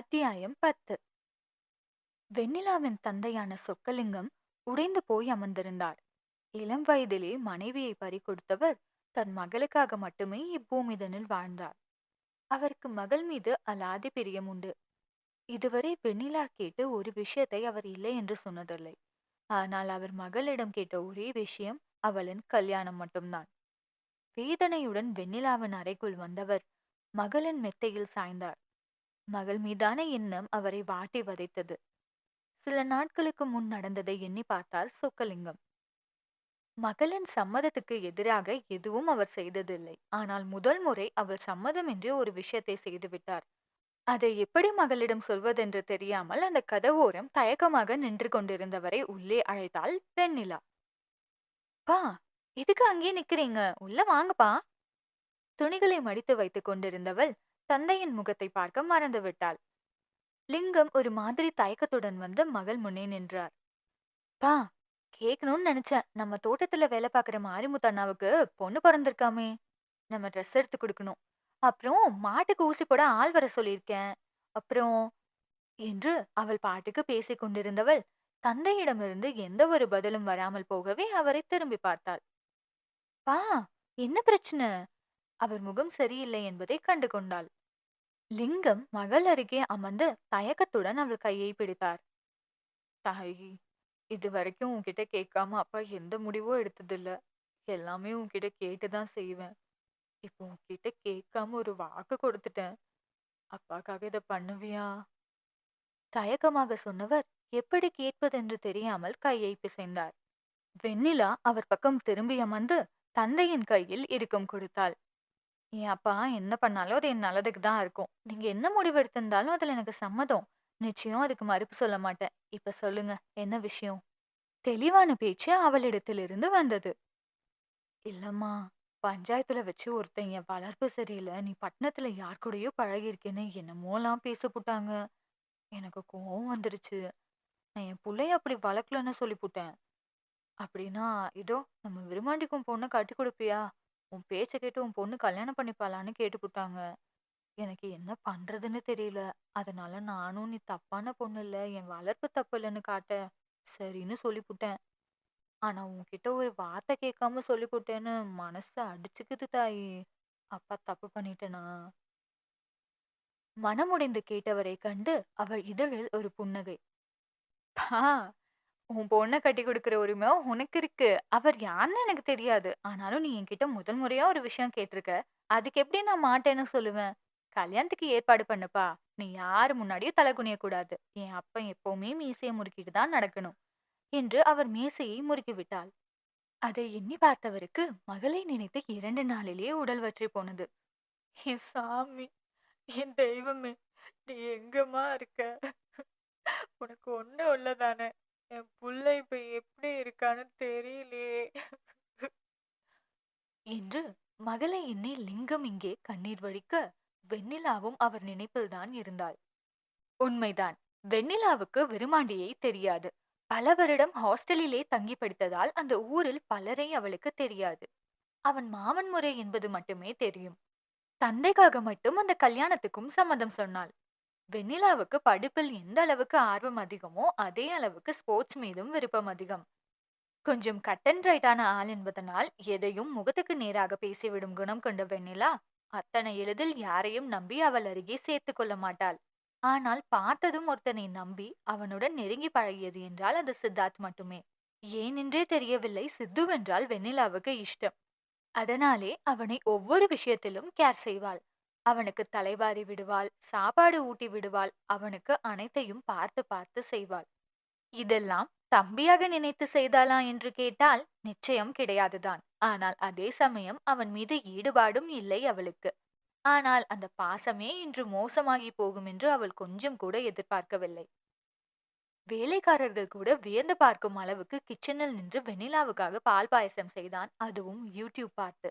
அத்தியாயம் பத்து. வெண்ணிலாவின் தந்தையான சொக்கலிங்கம் உடைந்து போய் அமர்ந்திருந்தார். இளம் வயதிலே மனைவியை பறிகொடுத்தவர் தன் மகளுக்காக மட்டுமே இப்பூமிதனில் வாழ்ந்தார். அவருக்கு மகள் மீது அலாதி பிரியம் உண்டு. இதுவரை வெண்ணிலா கேட்டு ஒரு விஷயத்தை அவர் இல்லை என்று சொன்னதில்லை. ஆனால் அவர் மகளிடம் கேட்ட ஒரே விஷயம் அவளின் கல்யாணம் மட்டும்தான். வேதனையுடன் வெண்ணிலாவின் அறைக்குள் வந்தவர் மகளின் மெத்தையில் சாய்ந்தார். மகள் மீதான எண்ணம் அவரை வாட்டி வதைத்தது. சில நாட்களுக்கு முன் நடந்ததை எண்ணி பார்த்தார் சொக்கலிங்கம். மகளின் சம்மதத்துக்கு எதிராக எதுவும் அவர் செய்ததில்லை. ஆனால் முதல் முறை அவர் சம்மதமின்றி ஒரு விஷயத்தை செய்துவிட்டார் அதை எப்படி மகளிடம் சொல்வதென்று தெரியாமல் அந்த கதவோரம் தயக்கமாக நின்று கொண்டிருந்தவரை உள்ளே அழைத்தாள் பெண்ணிலா. பா எதுக்கு அங்கேயே நிக்கிறீங்க? உள்ள வாங்கப்பா. துணிகளை மடித்து வைத்துக் கொண்டிருந்தவள் தந்தையின் முகத்தை பார்க்க மறந்து விட்டாள் லிங்கம் ஒரு மாதிரி தயக்கத்துடன் வந்து மகள் முன்னே நின்றார். பா கேட்கணும்னு நினைச்சேன். நம்ம தோட்டத்துல வேலை பார்க்குற மாரிமுத்து அண்ணாவுக்கு பொண்ணு பிறந்திருக்காமே. நம்ம ட்ரெஸ் எடுத்து கொடுக்கணும். அப்புறம் மாட்டுக்கு ஊசி போட ஆள் வர சொல்லியிருக்கேன். அப்புறம் என்று அவள் பாட்டுக்கு பேசிக் கொண்டிருந்தவள் தந்தையிடமிருந்து எந்த ஒரு பதிலும் வராமல் போகவே அவரை திரும்பி பார்த்தாள். பா என்ன பிரச்சனை அவர் முகம் சரியில்லை என்பதை கண்டு கொண்டாள். லிங்கம் மகள் அருகே அமர்ந்து தயக்கத்துடன் அவள் கையை பிடித்தார். தாயி இது வரைக்கும் உன்கிட்ட கேட்காம அப்பா எந்த முடிவும் எடுத்ததில்ல. எல்லாமே உன்கிட்ட கேட்டுதான் செய்வேன். இப்போ உன்கிட்ட கேட்காம ஒரு வாக்கு கொடுத்துட்டேன். அப்பாக்காக இதை பண்ணுவியா? தயக்கமாக சொன்னவர் எப்படி கேட்பதென்று தெரியாமல் கையை பிசைந்தார். வெண்ணிலா அவர் பக்கம் திரும்பி அமர்ந்து தந்தையின் கையில் இறுக்கம் கொடுத்தாள். என் அப்பா? என்ன பண்ணாலும் அது என் நல்லதுக்கு தான் இருக்கும். நீங்க என்ன முடிவு எடுத்திருந்தாலும் அதுல எனக்கு சம்மதம். நிச்சயம் அதுக்கு மறுப்பு சொல்ல மாட்டேன். இப்ப சொல்லுங்க என்ன விஷயம்? தெளிவான பேச்சு அவளிடத்திலிருந்து வந்தது. இல்லம்மா பஞ்சாயத்துல வச்சு ஒருத்தன் என் வளர்ப்பு சரியில்லை. நீ பட்டணத்துல யார் கூடயோ பழகிருக்கேன்னு என்னமோலாம் பேச போட்டாங்க. எனக்கு கோவம் வந்துருச்சு. நான் என் பிள்ளைய அப்படி வளர்க்கலன்னு சொல்லிப்புட்டேன் அப்படின்னா இதோ நம்ம விருமாண்டிக்கும் பொண்ணை கட்டி கொடுப்பியா? உன் பேச்ச கேட்டு உன் பொண்ணு கல்யாணம் பண்ணிப்பாளான்னு கேட்டுப்புட்டாங்க எனக்கு என்ன பண்றதுன்னு தெரியல. அதனால நானும் நீ தப்பான பொண்ணு இல்ல என் வளர்ப்பு தப்பு இல்லைன்னு காட்ட சரின்னு சொல்லிப்புட்டேன் ஆனா உன்கிட்ட ஒரு வார்த்தை கேட்காம சொல்லிப்புட்டேன்னு மனசு அடிச்சுக்குது தாயி. அப்பா தப்பு பண்ணிட்டேனா? மனமுடைந்து கேட்டவரை கண்டு அவள் இதழில் ஒரு புன்னகை. பா உன் பொண்ணை கட்டி கொடுக்கிற உரிமை உனக்கு இருக்கு. அவர் யாருன்னு எனக்கு தெரியாது. ஆனாலும் நீ என்கிட்ட முதல் முறையா ஒரு விஷயம் கேட்டிருக்க. அதுக்கு எப்படி நான் மாட்டேன்னு சொல்லுவேன்? கல்யாணத்துக்கு ஏற்பாடு பண்ணுப்பா. நீ யாரு முன்னாடியும் தலை குனிய கூடாது என் அப்பன் எப்பவுமே மீசையை முறுக்கிட்டு தான் நடக்கணும் என்று அவர் மீசையை முறுக்கி விட்டாள். அதை எண்ணி பார்த்தவருக்கு மகளை நினைத்து இரண்டு நாளிலேயே உடல் வற்றி போனது. என் சாமி என் தெய்வமே நீ எங்கம்மா இருக்க? உனக்கு ஒண்ணு உள்ளதானே என் புள்ள இப்ப எப்படி இருக்கான்னு தெரியலையே. என்று மகளை எண்ணி லிங்கம் இங்கே கண்ணீர் வடிக்க வெண்ணிலாவும் அவர் நினைப்பில்தான் இருந்தாள். உண்மைதான் வெண்ணிலாவுக்கு விருமாண்டியை தெரியாது. பல வருடம் ஹாஸ்டலிலே தங்கி படித்ததால் அந்த ஊரில் பலரை அவளுக்கு தெரியாது. அவன் மாமன் முறை என்பது மட்டுமே தெரியும். தந்தைக்காக மட்டும் அந்த கல்யாணத்துக்கும் சம்மதம் சொன்னாள். வெண்ணிலாவுக்கு படிப்பில் எந்த அளவுக்கு ஆர்வம் அதிகமோ அதே அளவுக்கு ஸ்போர்ட்ஸ் மீதும் விருப்பம் அதிகம். கொஞ்சம் கட் அண்ட் ரைட்டான ஆள் என்பதனால் எதையும் முகத்துக்கு நேராக பேசிவிடும் குணம் கொண்ட வெண்ணிலா அத்தனை எளிதில் யாரையும் நம்பி அவள் அருகே சேர்த்து கொள்ள மாட்டாள். ஆனால் பார்த்ததும் ஒருத்தனை நம்பி அவனுடன் நெருங்கி பழகியது என்றால் அது சித்தார்த் மட்டுமே. ஏனென்றே தெரியவில்லை சித்துவென்றால் வெண்ணிலாவுக்கு இஷ்டம். அதனாலே அவனை ஒவ்வொரு விஷயத்திலும் கேர் செய்வாள். அவனுக்கு தலைவாரி விடுவாள் சாப்பாடு ஊட்டி விடுவாள் அவனுக்கு அனைத்தையும் பார்த்து பார்த்து செய்வாள். இதெல்லாம் தம்பியாக நினைத்து செய்தாளா என்று கேட்டால் நிச்சயம் கிடையாதுதான். ஆனால் அதே சமயம் அவன் மீது ஈடுபாடும் இல்லை அவளுக்கு. ஆனால் அந்த பாசமே இன்று மோசமாகி போகும் என்று அவள் கொஞ்சம் கூட எதிர்பார்க்கவில்லை. வேலைக்காரர்கள் கூட வியந்து பார்க்கும் அளவுக்கு கிச்சனில் நின்று வெண்ணிலாவுக்காக பால் பாயசம் செய்தான். அதுவும் யூடியூப் பார்த்து.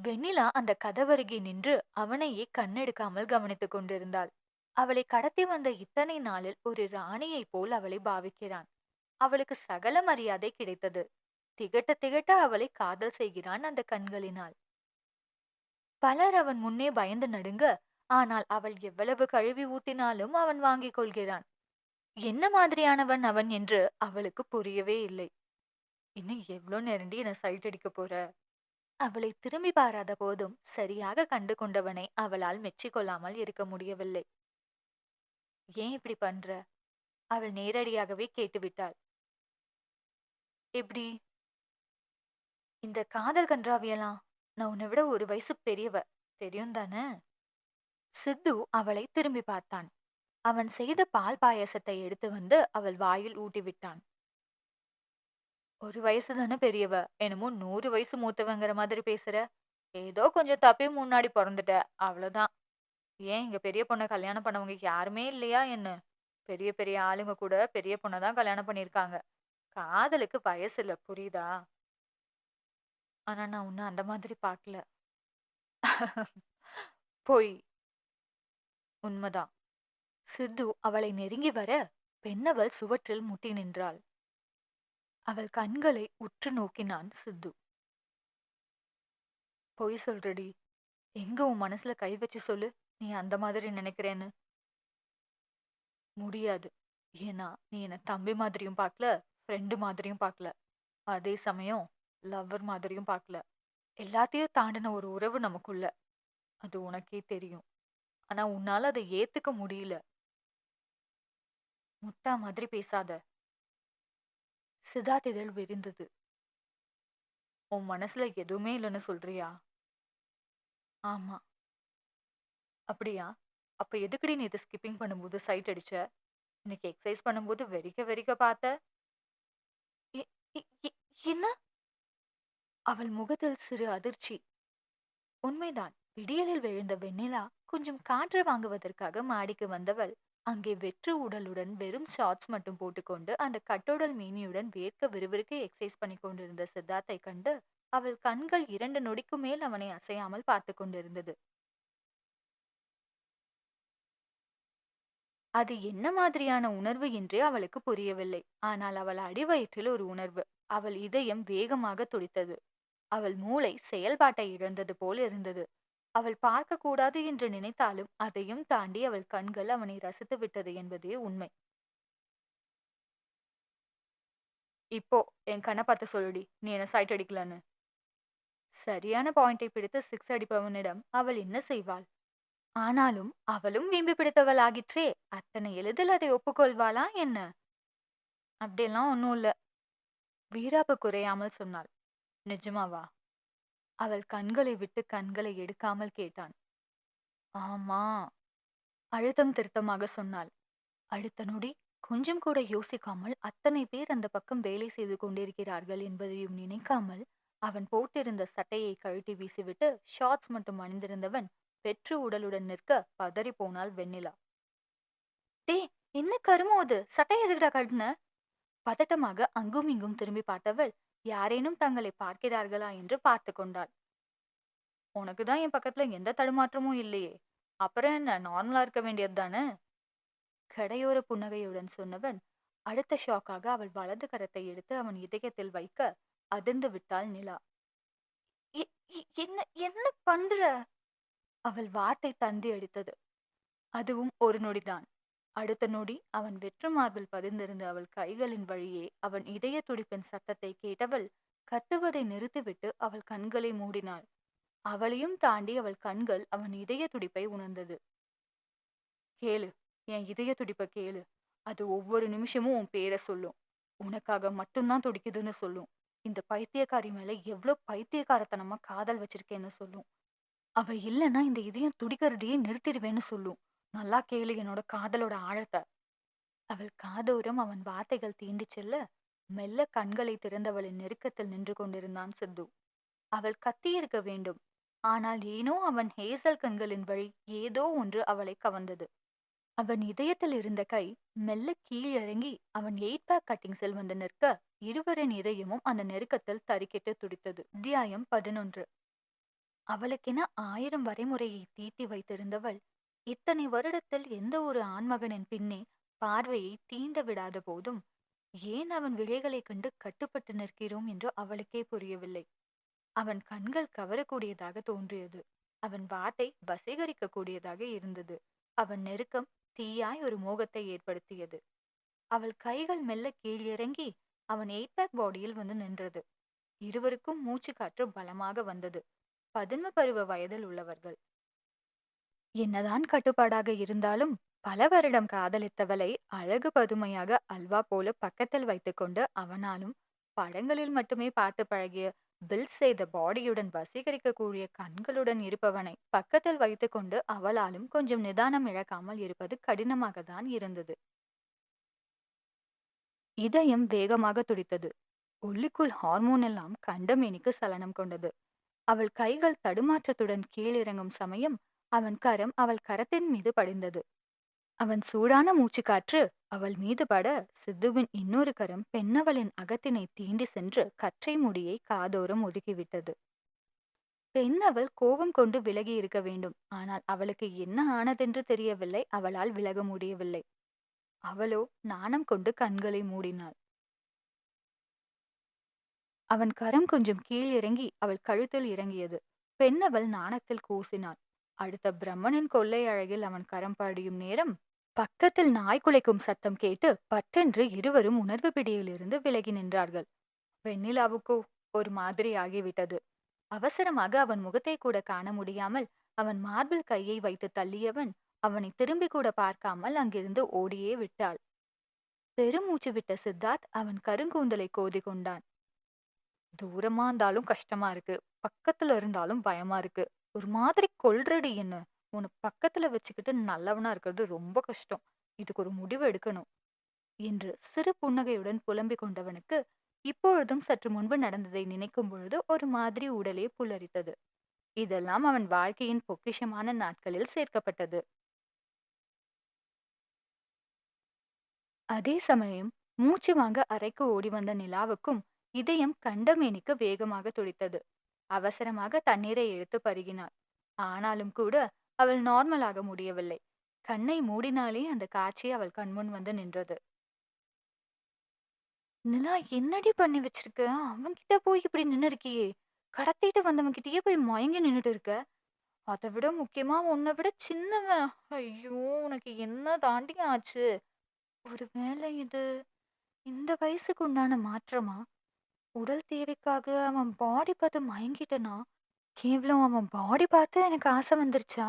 வெண்ணிலா அந்த கதவருகே நின்று அவனையே கண்ணெடுக்காமல் கவனித்துக் கொண்டிருந்தாள். அவளை கடத்தி வந்த இத்தனை நாளில் ஒரு ராணியைப் போல் அவளை பாவிக்கிறான். அவளுக்கு சகல மரியாதை கிடைத்தது. திகட்ட திகட்ட அவளை காதல் செய்கிறான் அந்த கண்களினால். பலர் அவன் முன்னே பயந்து நடுங்க ஆனால் அவள் எவ்வளவு கழுவி ஊத்தினாலும் அவன் வாங்கிக் கொள்கிறான். என்ன மாதிரியானவன் அவன் என்று அவளுக்கு புரியவே இல்லை. இன்னும் எவ்வளோ நெருண்டி என்னை சைட் அடிக்க போற? அவளை திரும்பி பாராத போதும் சரியாக கண்டு கொண்டவனை அவளால் மெச்சிக்கொள்ளாமல் இருக்க முடியவில்லை. ஏன் இப்படி பண்ற? அவள் நேரடியாகவே கேட்டுவிட்டாள். எப்படி? இந்த காதல் கன்றாவியெல்லாம் நான் உன்னை விட ஒரு வயசு பெரியவ. தெரியும் தானே? சித்து அவளை திரும்பி பார்த்தான். அவன் செய்த பால் பாயசத்தை எடுத்து வந்து அவள் வாயில் ஊட்டி விட்டான் ஒரு வயசு தானே பெரியவ? என்னமோ நூறு வயசு மூத்தவங்கிற மாதிரி பேசுற. ஏதோ கொஞ்சம் தப்பி முன்னாடி பிறந்துட்ட. அவ்வளவுதான். ஏன் இங்க பெரிய பொண்ணை கல்யாணம் பண்ணவங்க யாருமே இல்லையா என்ன? பெரிய பெரிய ஆளுங்க கூட பெரிய பொண்ணை தான் கல்யாணம் பண்ணியிருக்காங்க. காதலுக்கு வயசு இல்ல புரியுதா? ஆனா நான் ஒன்னும் அந்த மாதிரி பார்க்கல. பொய். உண்மைதான். சித்து அவளை நெருங்கி வர பெண்ணவள் சுவற்றில் முட்டி நின்றாள். அவள் கண்களை உற்று நோக்கினான் சித்து. பொய் சொல்றடி. எங்க உன் மனசுல கை வச்சு சொல்லு. நீ அந்த மாதிரி நினைக்கிறேன்னு. முடியாது. ஏன்னா நீ என்னை தம்பி மாதிரியும் பார்க்கல ஃப்ரெண்டு மாதிரியும் பார்க்கல. அதே சமயம் லவ்வர் மாதிரியும் பார்க்கல. எல்லாத்தையும் தாண்டின ஒரு உறவு நமக்குள்ள. அது உனக்கே தெரியும். ஆனா உன்னால அதை ஏத்துக்க முடியல. முட்டா மாதிரி பேசாத. சிதார்த் இதழ் விரிந்தது. உன் மனசுல எதுவுமே இல்லைன்னு சொல்றியா? ஆமா. அப்படியா? அப்ப எதுக்குடி நீ இதை ஸ்கிப்பிங் பண்ணும்போது சைட் அடிச்ச? இன்னைக்கு எக்ஸசைஸ் பண்ணும்போது வெறிக்க வெறிக்க பார்த்த? என்ன? அவள் முகத்தில் சிறு அதிர்ச்சி. உண்மைதான் விடியலில் விழுந்த வெண்ணிலா கொஞ்சம் காற்று வாங்குவதற்காக மாடிக்கு வந்தவள். அங்கே வெற்று உடலுடன் வெறும் ஷார்ட்ஸ் மட்டும் போட்டுக்கொண்டு அந்த கட்டோடல் மீனியுடன் வேர்க்க விறுவிறுக்க எக்ஸசைஸ் பண்ணி கொண்டிருந்த சித்தார்த்தை கண்டு அவள் கண்கள் இரண்டு நொடிக்கு மேல் அவனை அசையாமல் பார்த்து கொண்டிருந்தது. அது என்ன மாதிரியான உணர்வு என்றே அவளுக்கு புரியவில்லை. ஆனால் அவள் அடிவயிற்றில் ஒரு உணர்வு. அவள் இதயம் வேகமாக துடித்தது. அவள் மூளை செயல்பாட்டை இழந்தது போல் இருந்தது. அவள் பார்க்க கூடாது என்று நினைத்தாலும் அதையும் தாண்டி அவள் கண்கள் அவனை ரசித்து விட்டது என்பதே உண்மை. இப்போ என் கண்ணை பார்த்து சொல்லுடி. நீ என்ன சைட் அடிக்கலன்னு. சரியான பாயிண்டை பிடித்து சிக்ஸ் அடிப்பவனிடம் அவள் என்ன செய்வாள்? ஆனாலும் அவளும் வீம்பி பிடித்தவள் ஆகிற்றே. அத்தனை எளிதில் அதை ஒப்புக்கொள்வாளா என்ன? அப்படியெல்லாம் ஒன்றும் இல்லை. வீராப்பு குறையாமல் சொன்னாள். நிஜமாவா? அவள் கண்களை விட்டு கண்களை எடுக்காமல் கேட்டான். ஆமா அழுத்தம் திருத்தமாக சொன்னாள். அடுத்த நொடி கொஞ்சம் கூட யோசிக்காமல் அத்தனை பேர் அந்த பக்கம் வேலை செய்து கொண்டிருக்கிறார்கள் என்பதையும் நினைக்காமல் அவன் போட்டிருந்த சட்டையை கழட்டி வீசிவிட்டு ஷார்ட்ஸ் மட்டும் அணிந்திருந்தவன் வெற்று உடலுடன் நிற்க பதறி போனாள் வெண்ணிலா. டே என்ன கருமோ அது? சட்டை எதுக்குடா கட்டின பதட்டமாக அங்கும் இங்கும் திரும்பி பார்த்தவள் யாரேனும் தங்களை பார்க்கிறார்களா என்று பார்த்து கொண்டாள். உனக்கு தான் என் பக்கத்துல எந்த தடுமாற்றமும் இல்லையே. அப்புறம் என்ன நார்மலா இருக்க வேண்டியது தானே? கடையோர புன்னகையுடன் சொன்னவன் அடுத்த ஷாக்காக அவள் வலது கரத்தை எடுத்து அவன் இதயத்தில் வைக்க அதிர்ந்து விட்டாள் நிலா. என்ன என்ன பண்ற? அவள் வார்த்தை தந்தி அடித்தது. அதுவும் ஒரு நொடிதான். அடுத்த நொடி அவன் வெற்று மார்பில் பதிந்திருந்த அவள் கைகளின் வழியே அவன் இதய துடிப்பின் சத்தத்தை கேட்டவள் கத்துவதை நிறுத்திவிட்டு அவள் கண்களை மூடினாள். அவளையும் தாண்டி அவள் கண்கள் அவன் இதய துடிப்பை உணர்ந்தது. கேளு என் இதய துடிப்பை கேளு. அது ஒவ்வொரு நிமிஷமும் உன் பேரை சொல்லும். உனக்காக மட்டும்தான் துடிக்குதுன்னு சொல்லும். இந்த பைத்தியக்காரி மேல எவ்வளவு பைத்தியக்காரத்தனமா காதல் வச்சிருக்கேன்னு சொல்லும். அவ இல்லைன்னா இந்த இதயம் துடிக்கிறதையே நிறுத்திடுவேன்னு சொல்லும். நல்லா கேளு என்னோட காதலோட ஆழத்தை. அவள் காதோரம் அவன் வார்த்தைகள் தீண்டி செல்ல மெல்ல கண்களை திறந்தவளின் நெருக்கத்தில் நின்று கொண்டிருந்தான் சித்து அவள் கத்தியிருக்க வேண்டும். ஆனால் ஏனோ அவன் ஹேசல் கண்களின் வழி ஏதோ ஒன்று அவளை கவர்ந்தது. அவன் இதயத்தில் இருந்த கை மெல்ல கீழிறங்கி அவன் எயிட் பேக் கட்டிங்ஸில் வந்து நிற்க இருவரின் இதயமும் அந்த நெருக்கத்தில் தறிக்கிட்டு துடித்தது. அத்தியாயம் பதினொன்று. அவளுக்கென ஆயிரம் வரைமுறையை தீட்டி வைத்திருந்தவள் இத்தனை வருடத்தில் எந்த ஒரு ஆண்மகனின் பின்னே பார்வையை தீண்ட விடாத போதும் ஏன் அவன் விழிகளைக் கண்டு கட்டுப்பட்டு நிற்கிறோம் என்று அவளுக்கே புரியவில்லை. அவன் கண்கள் கவரக்கூடியதாக தோன்றியது. அவன் வார்த்தை வசீகரிக்க கூடியதாக இருந்தது. அவன் நெருக்கம் தீயாய் ஒரு மோகத்தை ஏற்படுத்தியது. அவள் கைகள் மெல்ல கீழிறங்கி அவன் எயிட் பேக் பாடியில் வந்து நின்றது. இருவருக்கும் மூச்சு காற்று பலமாக வந்தது. பதின்ம பருவ வயதில் உள்ளவர்கள். என்னதான் கட்டுப்பாடாக இருந்தாலும் பல வருடம் காதலித்தவளை அழகு பதுமையாக அல்வா போல பக்கத்தில் வைத்துக்கொண்டு அவனாலும் படங்களில் மட்டுமே பார்த்து பழகிய பில்ட் செய்த பாடியுடன் வசீகரிக்கக்கூடிய கண்களுடன் இருப்பவனை பக்கத்தில் வைத்துக்கொண்டு அவளாலும் கொஞ்சம் நிதானம் இழக்காமல் இருப்பது கடினமாக தான் இருந்தது. இதயம் வேகமாக துடித்தது. உள்ளுக்குள் ஹார்மோன் எல்லாம் கண்டமேனிக்கு சலனம் கொண்டது. அவள் கைகள் தடுமாற்றத்துடன் கீழிறங்கும் சமயம் அவன் கரம் அவள் கரத்தின் மீது படிந்தது. அவன் சூடான மூச்சுக்காற்று அவள் மீது பட சித்துவின் இன்னொரு கரம் பெண்ணவளின் அகத்தினை தீண்டி சென்று கற்றை முடியை காதோரம் ஒதுக்கிவிட்டது. பெண்ணவள் கோபம் கொண்டு விலகி இருக்க வேண்டும். ஆனால் அவளுக்கு என்ன ஆனதென்று தெரியவில்லை. அவளால் விலக முடியவில்லை. அவளோ நாணம் கொண்டு கண்களை மூடினாள். அவன் கரம் கொஞ்சம் கீழ் இறங்கி அவள் கழுத்தில் இறங்கியது. பெண்ணவள் நாணத்தில் கூசினாள். அடுத்த பிரம்மனின் கொள்ளை அழகில் அவன் கரம் பாடியும் நேரம் பக்கத்தில் நாய் குலைக்கும் சத்தம் கேட்டு பட்டென்று இருவரும் உணர்வு பிடியிலிருந்து விலகி நின்றார்கள். வெண்ணிலாவுக்கோ ஒரு மாதிரி ஆகிவிட்டது. அவசரமாக அவன் முகத்தை கூட காண முடியாமல் அவன் மார்பிள் கையை வைத்து தள்ளியவன் அவனை திரும்பி கூட பார்க்காமல் அங்கிருந்து ஓடியே விட்டாள். பெருமூச்சு விட்ட சித்தார்த் அவன் கருங்கூந்தலை கோதி கொண்டான். தூரமா இருந்தாலும் கஷ்டமா இருக்கு. பக்கத்துல இருந்தாலும் பயமா இருக்கு. ஒரு மாதிரி கொல்றடி என்ன உன்னை பக்கத்துல வச்சுக்கிட்டு நல்லவனா இருக்கிறது ரொம்ப கஷ்டம். இதுக்கு ஒரு முடிவு எடுக்கணும். என்று சிறு புன்னகையுடன் புலம்பிக் கொண்டவனுக்கு இப்பொழுதும் சற்று முன்பு நடந்ததை நினைக்கும் பொழுது ஒரு மாதிரி உடலே புல்லரித்தது. இதெல்லாம் அவன் வாழ்க்கையின் பொக்கிஷமான நாட்களில் சேர்க்கப்பட்டது. அதே சமயம் மூச்சு வாங்க அறைக்கு ஓடி வந்த நிலாவுக்கும் இதயம் கண்டமேனிக்கு வேகமாக துடித்தது. அவசரமாக தண்ணீரை எடுத்து பருகினாள். ஆனாலும் கூட அவள் நார்மலாக முடியவில்லை. கண்ணை மூடினாலே அந்த காட்சி அவள் கண்முன் வந்து நின்றது. நிலா என்னடி பண்ணி வச்சிருக்க? அவன்கிட்ட போய் இப்படி நின்று இருக்கியே கடத்திட்டு வந்தவன் கிட்டயே போய் மயங்கி நின்னுட்டு இருக்க. அதை விட முக்கியமா உன்னை விட சின்னவன். ஐயோ உனக்கு என்ன தாண்டி ஆச்சு? ஒருவேளை இது இந்த வயசுக்கு உண்டான மாற்றமா? உடல் தேவைக்காக அவன் பாடி பார்த்து மயங்கிட்டனா? கேவலம் அவன் பாடி பார்த்து எனக்கு ஆசை வந்துருச்சா?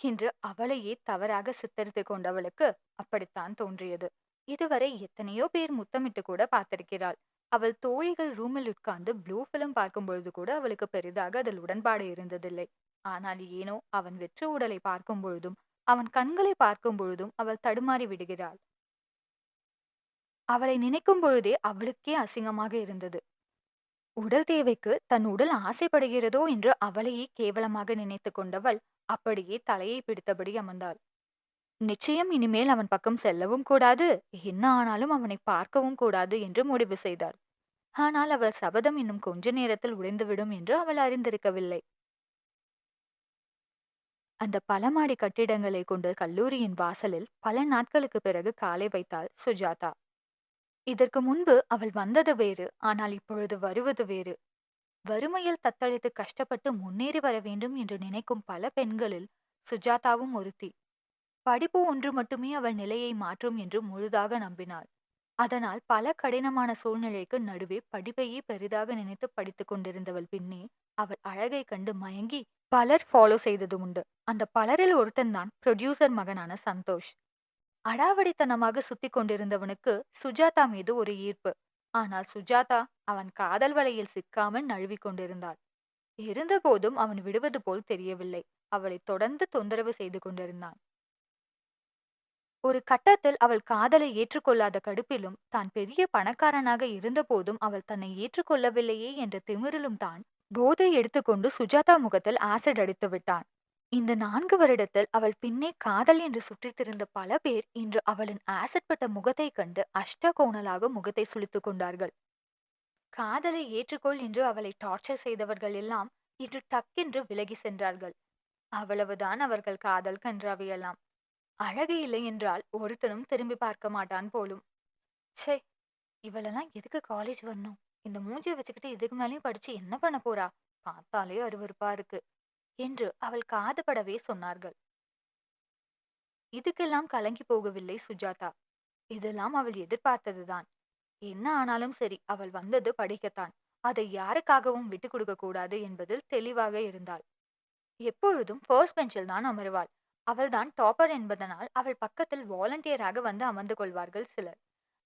என்று அவளையே தவறாக சித்தரித்து கொண்டவளுக்கு அப்படித்தான் தோன்றியது. இதுவரை எத்தனையோ பேர் முத்தமிட்டு கூட பார்த்திருக்கிறாள். அவள் தோழிகள் ரூமில் உட்கார்ந்து ப்ளூ பிலிம் பார்க்கும் பொழுது கூட அவளுக்கு பெரிதாக அதில் உடன்பாடு இருந்ததில்லை. ஆனால் ஏனோ அவன் வெற்று உடலை பார்க்கும் பொழுதும் அவன் கண்களை பார்க்கும் பொழுதும் அவள் தடுமாறி விடுகிறாள். அவளை நினைக்கும் பொழுதே அவளுக்கே அசிங்கமாக இருந்தது. உடல் தேவைக்கு தன் உடல் ஆசைப்படுகிறதோ என்று அவளையே கேவலமாக நினைத்து கொண்டவள் அப்படியே தலையை பிடித்தபடி அமர்ந்தாள். நிச்சயம் இனிமேல் அவன் பக்கம் செல்லவும் கூடாது என்ன ஆனாலும் அவனை பார்க்கவும் கூடாது என்று முடிவு செய்தாள். ஆனால் அவள் சபதம் இன்னும் கொஞ்ச நேரத்தில் உடைந்துவிடும் என்று அவள் அறிந்திருக்கவில்லை. அந்த பலமாடி கட்டிடங்களை கொண்ட கல்லூரியின் வாசலில் பல நாட்களுக்கு பிறகு காலை வைத்தாள் சுஜாதா. இதற்கு முன்பு அவள் வந்தது வேறு ஆனால் இப்பொழுது வருவது வேறு. வறுமையில் தத்தளித்து கஷ்டப்பட்டு முன்னேறி வர வேண்டும் என்று நினைக்கும் பல பெண்களில் சுஜாதாவும் ஒருத்தி. படிப்பு ஒன்று மட்டுமே அவள் நிலையை மாற்றும் என்று முழுதாக நம்பினாள். அதனால் பல கடினமான சூழ்நிலைக்கு நடுவே படிப்பையே பெரிதாக நினைத்து படித்துக் கொண்டிருந்தவள் பின்னே அவள் அழகை கண்டு மயங்கி பலர் ஃபாலோ செய்தது உண்டு. அந்த பலரில் ஒருத்தன்தான் ப்ரொடியூசர் மகனான சந்தோஷ். அடாவடித்தனமாக சுத்தி கொண்டிருந்தவனுக்கு சுஜாதா மீது ஒரு ஈர்ப்பு. ஆனால் சுஜாதா அவன் காதல் வலையில் சிக்காமல் நழுவிக் கொண்டிருந்தாள். இருந்தபோதும் அவன் விடுவது போல் தெரியவில்லை. அவளை தொடர்ந்து தொந்தரவு செய்து கொண்டிருந்தான். ஒரு கட்டத்தில் அவள் காதலை ஏற்றுக்கொள்ளாத கடுப்பிலும் தான் பெரிய பணக்காரனாக இருந்தபோதும் அவள் தன்னை ஏற்றுக்கொள்ளவில்லையே என்ற திமிரிலும் தான் போதை எடுத்துக்கொண்டு சுஜாதா முகத்தில் ஆசிட் அடித்து விட்டான். இந்த நான்கு வருடத்தில் அவள் பின்னே காதல் என்று சுற்றித் திரிந்த பல பேர் இன்று அவளின் ஆசிட் பட்ட முகத்தைக் கண்டு அஷ்டகோணலாக முகத்தை சுளித்துக் கொண்டார்கள். காதலை ஏற்றுக்கொள் என்று அவளை டார்ச்சர் செய்தவர்கள் எல்லாம் இன்று டக்கென்று விலகி சென்றார்கள். அவ்வளவுதான் அவர்கள் காதல் கன்றாவியெல்லாம் அழகு இல்லை என்றால் ஒருத்தனும் திரும்பி பார்க்க மாட்டான் போலும். ச்சே இவளெல்லாம் எதுக்கு காலேஜ் வரணும்? இந்த மூஞ்சியை வச்சுக்கிட்டு இதுக்கு மேலேயும் படிச்சு என்ன பண்ண போறா? பார்த்தாலே அருவருப்பா இருக்கு. என்று அவள் காதுபடவே சொன்னார்கள். இதுக்கெல்லாம் கலங்கி போகவில்லை சுஜாதா. இதெல்லாம் அவள் எதிர்பார்த்ததுதான். என்ன ஆனாலும் சரி அவள் வந்தது படிக்கத்தான். அதை யாருக்காகவும் விட்டுக் கொடுக்க கூடாது என்பதில் தெளிவாக இருந்தாள். எப்பொழுதும் ஃபர்ஸ்ட் பெஞ்சில் தான் அமருவாள். அவள்தான் டாப்பர் என்பதனால் அவள் பக்கத்தில் வாலண்டியராக வந்து அமர்ந்து கொள்வார்கள் சிலர்.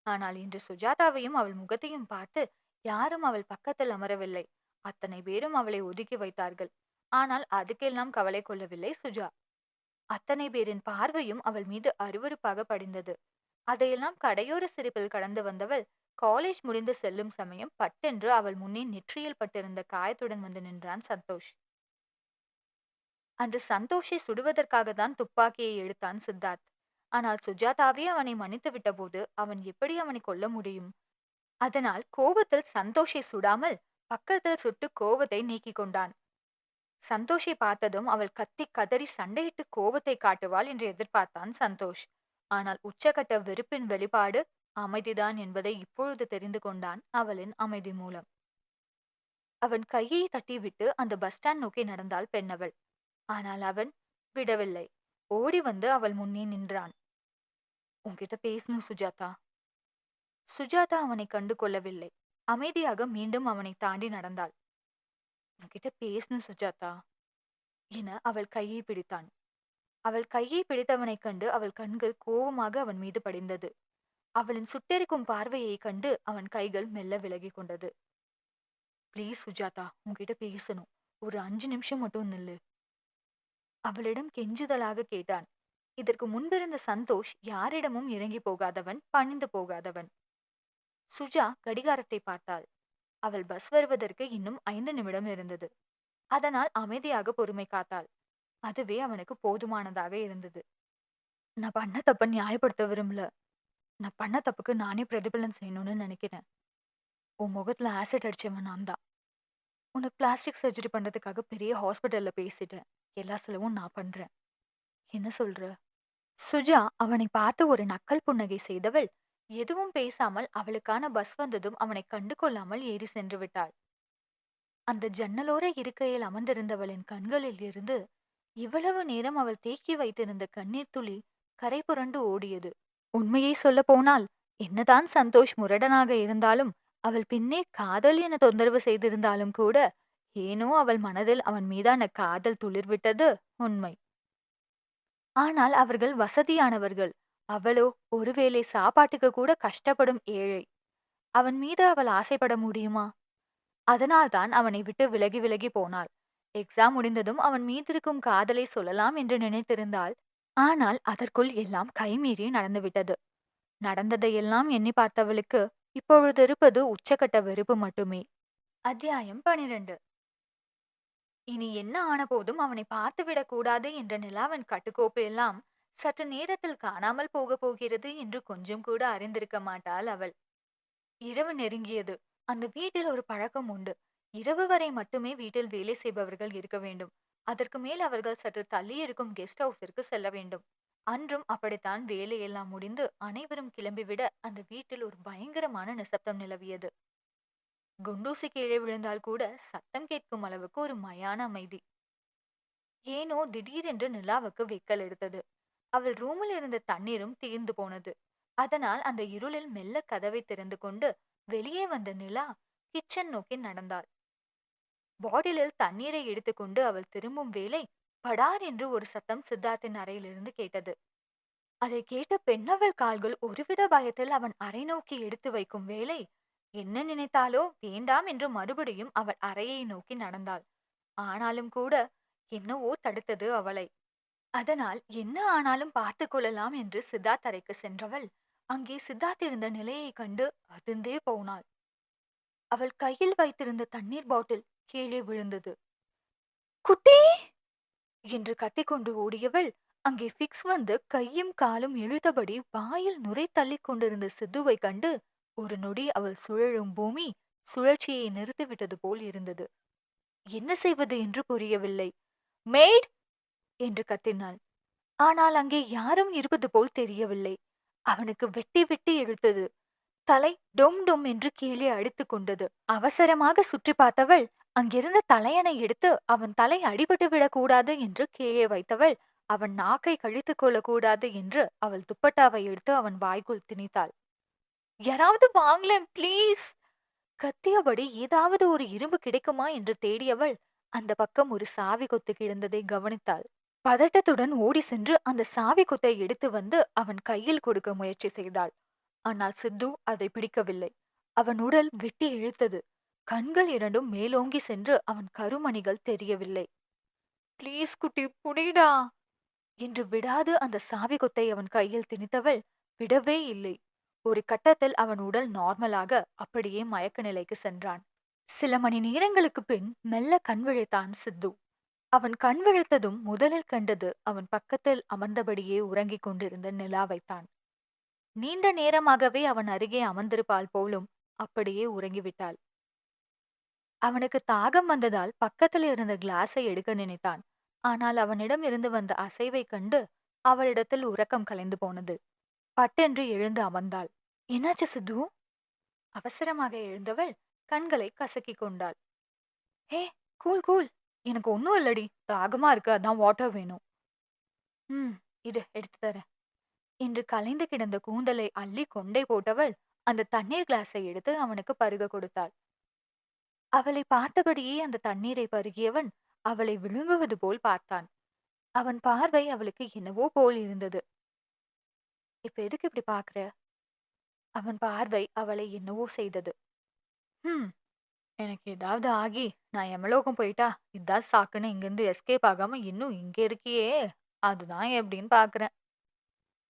ஆனால் இன்று சுஜாதாவையும் அவள் முகத்தையும் பார்த்து யாரும் அவள் பக்கத்தில் அமரவில்லை. அத்தனை பேரும் அவளை ஒதுக்கி வைத்தார்கள். ஆனால் அதுக்கெல்லாம் கவலை கொள்ளவில்லை சுஜா. அத்தனை பேரின் பார்வையும் அவள் மீது அருவருப்பாக படிந்தது. அதையெல்லாம் கடையோர சிரிப்பில் கடந்து வந்தவள் காலேஜ் முடிந்து செல்லும் சமயம் பட்டென்று அவள் முன்னே நெற்றியில் பட்டிருந்த காயத்துடன் வந்து நின்றான் சந்தோஷ். அன்று சந்தோஷை சுடுவதற்காக தான் துப்பாக்கியை எடுத்தான் சித்தார்த். ஆனால் சுஜாதாவே அவனை மன்னித்து விட்டபோது அவன் எப்படி அவனை கொல்ல முடியும்? அதனால் கோபத்தில் சந்தோஷை சுடாமல் பக்கத்தில் சுட்டு கோபத்தை நீக்கிக் கொண்டான். சந்தோஷை பார்த்ததும் அவள் கத்தி கதறி சண்டையிட்டு கோபத்தை காட்டுவாள் என்று எதிர்பார்த்தான் சந்தோஷ். ஆனால் உச்சகட்ட வெறுப்பின் வெளிப்பாடு அமைதிதான் என்பதை இப்பொழுது தெரிந்து கொண்டான் அவளின் அமைதி மூலம். அவன் கையை தட்டிவிட்டு அந்த பஸ் ஸ்டாண்ட் நோக்கி நடந்தாள் பெண்ணவள். ஆனால் அவன் விடவில்லை. ஓடி வந்து அவள் முன்னே நின்றான். உன்கிட்ட பேசணும் சுஜாதா. சுஜாதா அவனை கண்டு கொள்ளவில்லை அமைதியாக மீண்டும் அவனை தாண்டி நடந்தாள். உன்கிட்ட பேசணும் சுஜாதா என அவள் கையை பிடித்தான். அவள் கையை பிடித்தவனைக் கண்டு அவள் கண்கள் கோபமாக அவன் மீது படிந்தது. அவளின் சுட்டெரிக்கும் பார்வையைக் கண்டு அவன் கைகள் மெல்ல விலகிக் கொண்டது. ப்ளீஸ் சுஜாதா உன்கிட்ட பேசணும். ஒரு அஞ்சு நிமிஷம் மட்டும் நில்லு. அவளிடம் கெஞ்சுதலாக கேட்டான். இதற்கு முன்பிருந்த சந்தோஷ் யாரிடமும் இறங்கி போகாதவன் பணிந்து போகாதவன். சுஜா கடிகாரத்தை பார்த்தாள். அவள் பஸ் வருவதற்கு இன்னும் ஐந்து நிமிடம் இருந்தது. அதனால் அமைதியாக பொறுமை காத்தாள். அதுவே அவனுக்கு போதுமானதாக இருந்தது. நான் பண்ண தப்ப நியாயப்படுத்த விரும்பல. நான் பண்ண தப்புக்கு நானே பிரதிபலன் செய்யணும்னு நினைக்கிறேன். உன் முகத்துல ஆசிட் அடிச்சவன் நான் தான். உனக்கு பிளாஸ்டிக் சர்ஜரி பண்றதுக்காக பெரிய ஹாஸ்பிட்டல்ல பேசிட்டேன். எல்லா செலவும் நான் பண்றேன். என்ன சொல்ற? சுஜா அவனை பார்த்து ஒரு நக்கல் புன்னகை செய்தவள் எதுவும் பேசாமல் அவளுக்கான பஸ் வந்ததும் அவனை கண்டு கொள்ளாமல் ஏறி சென்று விட்டாள். அந்த ஜன்னலோர இருக்கையில் அமர்ந்திருந்தவளின் கண்களில் இருந்து இவ்வளவு நேரம் அவள் தேக்கி வைத்திருந்த கண்ணீர் துளி கரை புரண்டு ஓடியது. உண்மையை சொல்ல போனால் என்னதான் சந்தோஷ் முரடனாக இருந்தாலும் அவள் பின்னே காதல் என தொந்தரவு செய்திருந்தாலும் கூட ஏனோ அவள் மனதில் அவன் மீதான காதல் துளிர்விட்டது உண்மை. ஆனால் அவர்கள் வசதியானவர்கள். அவளோ ஒருவேளை சாப்பாட்டுக்கு கூட கஷ்டப்படும் ஏழை. அவன் மீது அவள் ஆசைப்பட முடியுமா? அதனால்தான் அவனை விட்டு விலகி விலகி போனாள். எக்ஸாம் முடிந்ததும் அவன் மீதிருக்கும் காதலை சொல்லலாம் என்று நினைத்திருந்தாள். ஆனால் அதற்குள் எல்லாம் கைமீறி நடந்துவிட்டது. நடந்ததையெல்லாம் எண்ணி பார்த்தவளுக்கு இப்பொழுது இருப்பது உச்சக்கட்ட வெறுப்பு மட்டுமே. அத்தியாயம் பனிரெண்டு. இனி என்ன ஆன போதும் அவனை பார்த்துவிடக் கூடாது என்ற நிலாவின் கட்டுக்கோப்பு எல்லாம் சற்று நேரத்தில் காணாமல் போக போகிறது என்று கொஞ்சம் கூட அறிந்திருக்க மாட்டாள் அவள். இரவு நெருங்கியது. அந்த வீட்டில் ஒரு பழக்கம் உண்டு. இரவு வரை மட்டுமே வீட்டில் வேலை செய்பவர்கள் இருக்க வேண்டும். அதற்கு மேல் அவர்கள் சற்று தள்ளி இருக்கும் கெஸ்ட் ஹவுஸிற்கு செல்ல வேண்டும். அன்றும் அப்படித்தான் வேலையெல்லாம் முடிந்து அனைவரும் கிளம்பிவிட அந்த வீட்டில் ஒரு பயங்கரமான நிசப்தம் நிலவியது. குண்டூசி கீழே விழுந்தால் கூட சத்தம் கேட்கும் அளவுக்கு ஒரு மயான அமைதி. ஏனோ திடீரென்று நிலாவுக்கு வெக்கல் எடுத்தது. அவள் ரூமில் இருந்த தண்ணீரும் தீர்ந்து போனது. அதனால் அந்த இருளில் மெல்ல கதவை திறந்து கொண்டு வெளியே வந்த நிலா கிச்சன் நோக்கி நடந்தாள். பாட்டிலில் தண்ணீரை எடுத்துக்கொண்டு அவள் திரும்பும் வேளை படார் என்று ஒரு சத்தம் சித்தார்த்தின் அறையிலிருந்து கேட்டது. அதை கேட்ட பெண்ணவள் கால்கள் ஒருவித பயத்தில் அவன் அறை நோக்கி எடுத்து வைக்கும் வேளை என்ன நினைத்தாலோ வேண்டாம் என்று மறுபடியும் அவள் அறையை நோக்கி நடந்தாள். ஆனாலும் கூட என்னவோ தடுத்தது அவளை. அதனால் என்ன ஆனாலும் பார்த்து கொள்ளலாம் என்று சித்தார்த் அறைக்கு சென்றவள் அங்கே சித்தார்த் இருந்த நிலையை கண்டு அதிர்ந்தே போனாள். அவள் கையில் வைத்திருந்த தண்ணீர் பாட்டில் கீழே விழுந்தது. குட்டி! என்று கத்திக்கொண்டு ஓடியவள் அங்கே ஃபிக்ஸ் வந்து கையும் காலும் இழுத்தபடி வாயில் நுரை தள்ளிக் கொண்டிருந்த சித்துவை கண்டு ஒரு நொடி அவள் சுழலும் பூமி சுழற்சியை நிறுத்திவிட்டது போல் இருந்தது. என்ன செய்வது? என்று புரியவில்லை. மேட் என்று கத்தினாள். ஆனால் அங்கே யாரும் இருப்பது போல் தெரியவில்லை. அவனுக்கு வெட்டி வெட்டி இழுத்தது. தலை டொம் டொம் என்று கீழே அடித்துக் கொண்டது. அவசரமாக சுற்றி பார்த்தவள் அங்கிருந்த தலையணை எடுத்து அவன் தலை அடிபட்டு விடக்கூடாது என்று கீழே வைத்தவள் அவன் நாக்கை கழித்துக் கொள்ளக்கூடாது என்று அவள் துப்பட்டாவை எடுத்து அவன் வாய்க்குள் திணித்தாள். யாராவது வாங்கலேன் ப்ளீஸ்! கத்தியபடி ஏதாவது ஒரு இரும்பு கிடைக்குமா? என்று தேடியவள் அந்த பக்கம் ஒரு சாவி கொத்து கிடந்ததை கவனித்தாள். பதட்டத்துடன் ஓடி சென்று அந்த சாவி குத்தை எடுத்து வந்து அவன் கையில் கொடுக்க முயற்சி செய்தாள். ஆனால் சித்து அதை பிடிக்கவில்லை. அவன் உடல் வெட்டி இழுத்தது. கண்கள் இரண்டும் மேலோங்கி சென்று அவன் கருமணிகள் தெரியவில்லை. ப்ளீஸ் குட்டி புடிடா என்று விடாது அந்த சாவி கொத்தை அவன் கையில் திணித்தவள் விடவே இல்லை. ஒரு கட்டத்தில் அவன் உடல் நார்மலாக அப்படியே மயக்க நிலைக்கு சென்றான். சில மணி நேரங்களுக்கு பின் மெல்ல கண் விழித்தான் சித்து. அவன் கண் விழித்ததும் முதலில் கண்டது அவன் பக்கத்தில் அமர்ந்தபடியே உறங்கிக் கொண்டிருந்த நிலாவைத்தான். நீண்ட நேரமாகவே அவன் அருகே அமர்ந்திருப்பாள் போலும் அப்படியே உறங்கிவிட்டாள். அவனுக்கு தாகம் வந்ததால் பக்கத்தில் இருந்த கிளாஸை எடுக்க நினைத்தான். ஆனால் அவனிடம் இருந்து வந்த அசைவைக் கண்டு அவளிடத்தில் உறக்கம் கலைந்து போனது. பட்டென்று எழுந்து அமர்ந்தாள். என்னாச்சு சித்து? அவசரமாக எழுந்தவள் கண்களை கசக்கிக் கொண்டாள். ஹே கூல் கூல் எனக்கு ஒன்றும் இல்லடி. தாகமா இருக்கு. அதான் வாட்டர் வேணும். ம் இரு எடுத்து தரேன். என்று கலைந்து கிடந்த கூந்தலை அள்ளி கொண்டே போட்டவள் அந்த தண்ணீர் கிளாஸை எடுத்து அவனுக்கு பருக கொடுத்தாள். அவளை பார்த்தபடியே அந்த தண்ணீரை பருகியவன் அவளை விழுங்குவது போல் பார்த்தான். அவன் பார்வை அவளுக்கு என்னவோ போல் இருந்தது. இப்ப எதுக்கு இப்படி பாக்குற அவன் பார்வை அவளை என்னவோ செய்தது. ஹம் எனக்கு ஏதாவது ஆகி நான் எமலோகம் போயிட்டா இதான் சாக்குன்னு இங்கிருந்து எஸ்கேப் ஆகாம இன்னும் இங்க இருக்கியே. அதுதான் எப்படின்னு பாக்குறேன்.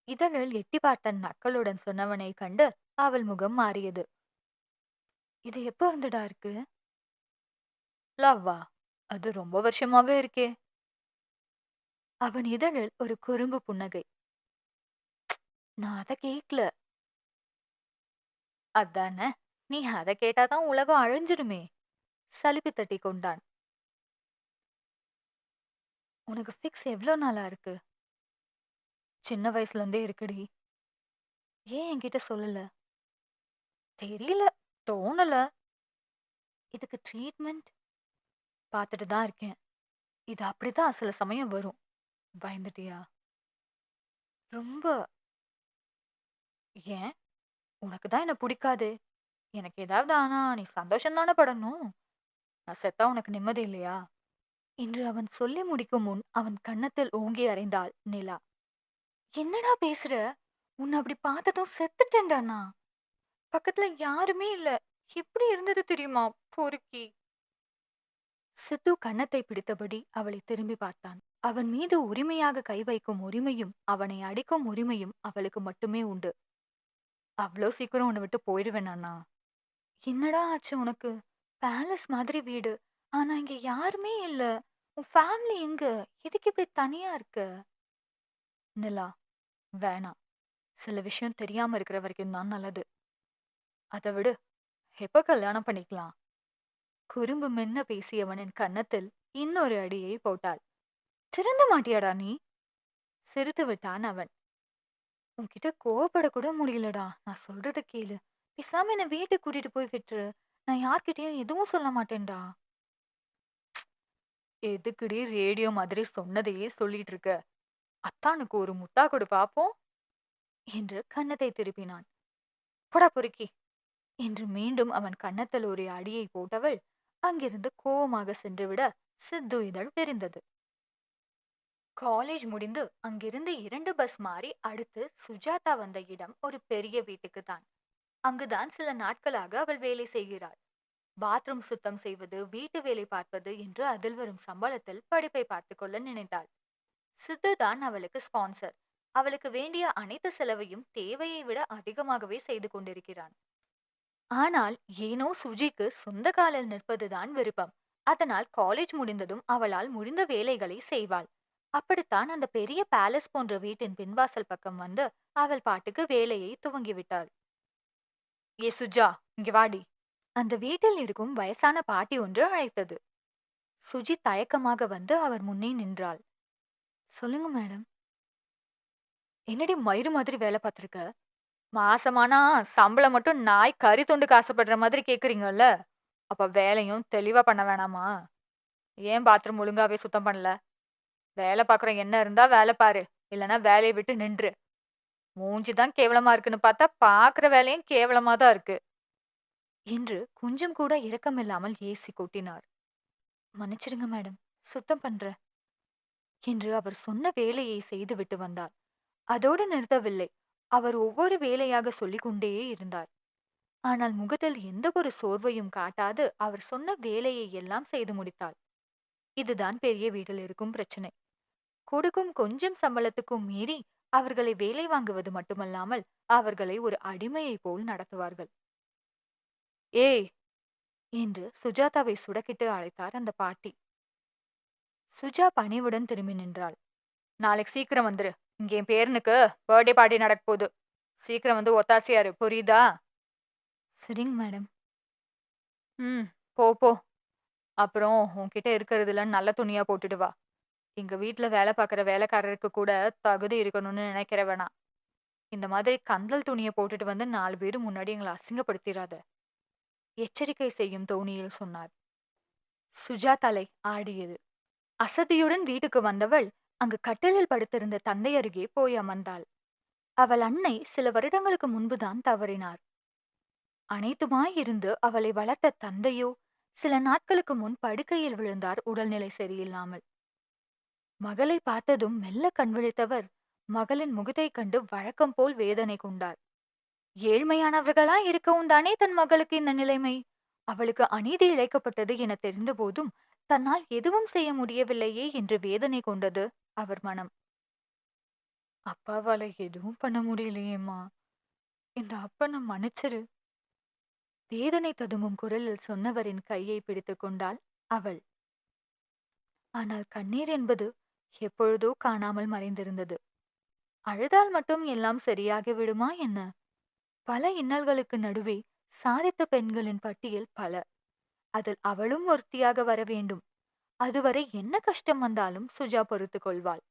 இதழில் எட்டி பார்த்த நக்களுடன் சொன்னவனை கண்டு அவள் முகம் மாறியது. இது எப்போ இருந்துடா இருக்கு? லவ்வா? அது ரொம்ப வருஷமாவே இருக்கே. அவன் இதழில் ஒரு குறும்பு புன்னகை. நான் அத கேக்கல. அதானே? நீ அதை கேட்டாதான் உலகம் அழிஞ்சிடுமே. சலிப்பு தட்டி கொண்டான். உனக்கு ஃபிக்ஸ் எவ்வளோ நாளா இருக்கு? சின்ன வயசுல இருந்தே இருக்குடி. ஏன் என்கிட்ட சொல்லல? தெரியல தோணல. இதுக்கு ட்ரீட்மெண்ட் பார்த்துட்டு தான் இருக்கேன். இது அப்படிதான் சில சமயம் வரும். பயந்துட்டியா? ரொம்ப. ஏன்? உனக்கு தான் என்ன பிடிக்காது. எனக்கு ஏதாவது ஆனா நீ சந்தோஷம் தானே படணும். நான் செத்தா உனக்கு நிம்மதி இல்லையா? என்று அவன் சொல்லி முடிக்கும் முன் அவன் கன்னத்தில் ஓங்கி அறைந்தாள் நிலா. என்னடா பேசுற? உன்னை அப்படி பார்த்ததும் செத்துட்டேன்டாண்ணா பக்கத்துல யாருமே இல்ல. எப்படி இருந்தது தெரியுமா பொறுக்கி? சித்து கன்னத்தை பிடித்தபடி அவளை திரும்பி பார்த்தான். அவன் மீது உரிமையாக கை வைக்கும் உரிமையும் அவனை அடிக்கும் உரிமையும் அவளுக்கு மட்டுமே உண்டு. அவ்வளோ சீக்கிரம் உன்னை விட்டு போயிடுவேன் அண்ணா. என்னடா ஆச்சு உனக்கு? பேலஸ் மாதிரி வீடு. ஆனா இங்க யாருமே இல்ல. உன் ஃபேமிலி எங்க? எதுக்கு இப்படி தனியா இருக்க? நிலா வேணாம் சில விஷயம் தெரியாம இருக்கிற வரைக்கும் தான் நல்லது. அதை விடு. எப்ப கல்யாணம் பண்ணிக்கலாம்? குறும்பு மென்ன பேசியவனின் கன்னத்தில் இன்னொரு அடியை போட்டாள். திறந்த மாட்டியாடா நீ? சிரித்து விட்டான் அவன். உன்கிட்ட கோவப்படக்கூட முடியலடா. நான் சொல்றத கேளு. பேசாம என்ன வீட்டுக்கு கூட்டிட்டு போய் விட்டுரு. நான் யார்கிட்டயும் எதுவும் சொல்ல மாட்டேன்டா. எதுக்குடி ரேடியோ மாதிரி சொன்னதையே சொல்லிட்டு இருக்க? அத்தானுக்கு ஒரு முத்தா கொடு பாப்போம். என்று கன்னத்தை திருப்பினான். போடா பொறுக்கி. என்று மீண்டும் அவன் கன்னத்தில் ஒரு அடியை போட்டவள் அங்கிருந்து கோபமாக சென்றுவிட சித்து இதழ் தெரிந்தது. காலேஜ் முடிந்து அங்கிருந்து இரண்டு பஸ் மாறி அடுத்து சுஜாதா வந்த இடம் ஒரு பெரிய வீட்டுக்கு தான். அங்குதான் சில நாட்களாக அவள் வேலை செய்கிறாள். பாத்ரூம் சுத்தம் செய்வது வீட்டு வேலை பார்ப்பது என்று அதில் வரும் சம்பளத்தில் படிப்பை பார்த்து கொள்ள நினைத்தாள். சித்து தான் அவளுக்கு ஸ்பான்சர் அவளுக்கு வேண்டிய அனைத்து செலவையும் தேவையை விட அதிகமாகவே செய்து கொண்டிருக்கிறான். ஆனால் ஏனோ சுஜிக்கு சொந்த காலில் நிற்பதுதான் விருப்பம். அதனால் காலேஜ் முடிந்ததும் அவளால் முடிந்த வேலைகளை செய்வாள். அப்படித்தான் அந்த பெரிய பேலஸ் போன்ற வீட்டின் பின்வாசல் பக்கம் வந்து அவள் பாட்டுக்கு வேலையை துவங்கிவிட்டாள். ஏ சுஜா இங்க வாடி. அந்த வீட்டில் இருக்கும் வயசான பாட்டி ஒன்று அழைத்தது. சுஜி தயக்கமாக வந்து அவர் முன்னே நின்றாள். சொல்லுங்க மேடம். என்னடி மயிறு மாதிரி வேலை பார்த்துருக்க? மாசமானா சம்பளம் மட்டும் நாய் கறி தொண்டுக்கு ஆசைப்படுற மாதிரி கேக்குறீங்கல்ல? அப்ப வேலையும் தெளிவா பண்ண வேணாமா? ஏன் பாத்ரூம் ஒழுங்காவே சுத்தம் பண்ணல? வேலை பார்க்குற என்ன இருந்தா வேலை பாரு இல்லைன்னா வேலையை விட்டு நின்று. மூஞ்சி தான் கேவலமா இருக்குன்னு பார்த்தா பார்க்குற வேலையும் கேவலமா தான் இருக்கு. என்று கொஞ்சம் கூட இரக்கமில்லாமல் ஏசி கொட்டினார். மன்னிச்சிடுங்க மேடம் சுத்தம் பண்றேன் என்று அவர் சொன்ன வேலையை செய்துவிட்டு வந்தார். அதோடு நிறுத்தவில்லை. அவர் ஒவ்வொரு வேலையாக சொல்லிக் கொண்டே இருந்தார். ஆனால் முகத்தில் எந்த ஒரு சோர்வையும் காட்டாது அவர் சொன்ன வேலையை எல்லாம் செய்து முடித்தாள் இதுதான் பெரிய வீட்டில் இருக்கும் பிரச்சனை. கொடுக்கும் கொஞ்சம் சம்பளத்துக்கும் மீறி அவர்களை வேலை வாங்குவது மட்டுமல்லாமல் அவர்களை ஒரு அடிமையைப் போல் நடத்துவார்கள். ஏய்! என்று சுஜாதாவை சுடக்கிட்டு அழைத்தார் அந்த பாட்டி. சுஜா பணிவுடன் திரும்பி நின்றாள். நாளைக்கு சீக்கிரம் வந்துரு. இங்க என் பேரனுக்கு பர்த்டே பார்ட்டி நடக்க போகுது. சீக்கிரம் வந்து ஒத்தாச்சியாரு புரியுதா? சரிங்க மேடம். ம் போ போ. அப்புறம் உன்கிட்ட இருக்கிறதுல நல்ல துணியா போட்டுட்டு வா. எங்க வீட்டுல வேலை பார்க்குற வேலைக்காரருக்கு கூட தகுதி இருக்கணும்னு நினைக்கிற வேணாம். இந்த மாதிரி கந்தல் துணியை போட்டுட்டு வந்து நாலு பேர் முன்னாடி எங்களை அசிங்கப்படுத்திடாத எச்சரிக்கை செய்யும் தோணியில் சொன்னார். சுஜா தலை ஆடியது. அசதியுடன் வீட்டுக்கு வந்தவள் அங்கு கட்டிலில் படுத்திருந்த தந்தை அருகே போய் அமர்ந்தாள். அவள் அன்னை சில வருடங்களுக்கு முன்புதான் தவறினார். அனைத்துமாயிருந்து அவளை வளர்த்த தந்தையோ சில நாட்களுக்கு முன் படுக்கையில் விழுந்தார் உடல்நிலை சரியில்லாமல். மகளை பார்த்ததும் மெல்ல கண் விழித்தவர் மகளின் முகத்தை கண்டு வழக்கம் போல் வேதனை கொண்டார். ஏழ்மையானவர்களா இருக்கவும் தானே தன் மகளுக்கு இந்த நிலைமை? அவளுக்கு அநீதி இழைக்கப்பட்டது என தெரிந்த போதும் தன்னால் எதுவும் செய்ய முடியவில்லையே என்று வேதனை கொண்டது அவர் மனம். அப்பாவால எதுவும் பண்ண முடியலையேம்மா. இந்த அப்பனை மன்னிச்சிரு. வேதனை ததும்பும் குரலில் சொன்னவரின் கையை பிடித்துக் கொண்டாள் அவள். ஆனால் கண்ணீர் என்பது எப்பொழுதோ காணாமல் மறைந்திருந்தது. அழுதால் மட்டும் எல்லாம் சரியாகி விடுமா என்ன? பல இன்னல்களுக்கு நடுவே சாதித்த பெண்களின் பட்டியல் பல. அதில் அவளும் ஒருத்தியாக வர வேண்டும். அதுவரை என்ன கஷ்டம் வந்தாலும் சுஜா பொறுத்து கொள்வாள்.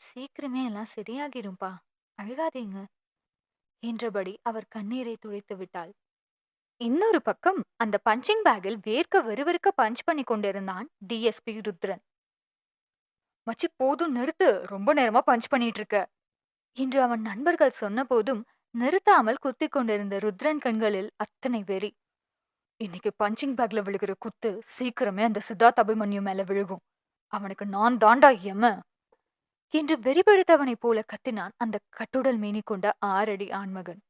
சீக்கிரமே எல்லாம் சரியாகிரும்பா அழுகாதீங்க. என்றபடி அவர் கண்ணீரை துடைத்து விட்டாள். இன்னொரு பக்கம் அந்த பஞ்சிங் பேக்கில் வேர்க்க வெறுவிற்க பஞ்ச் பண்ணி கொண்டிருந்தான் டிஎஸ்பி ருத்ரன். மச்சி போதும் நிறுத்து. ரொம்ப நேரமா பஞ்ச் பண்ணிட்டு இருக்க என்று அவன் நண்பர்கள் சொன்னபோதும் நிறுத்தாமல் குத்திக் கொண்டிருந்த ருத்ரன் கண்களில் அத்தனை வெறி. இன்னைக்கு பஞ்சிங் பேக்ல விழுகிற குத்து சீக்கிரமே அந்த சித்தார்த் அபிமன்யு மேல விழுகும். அவனுக்கு நான் தாண்டா எம? என்று வெறிபிடித்தவனைப் போல கத்தினான் அந்த கட்டுடல் மீனி கொண்ட ஆறடி ஆண்மகன்.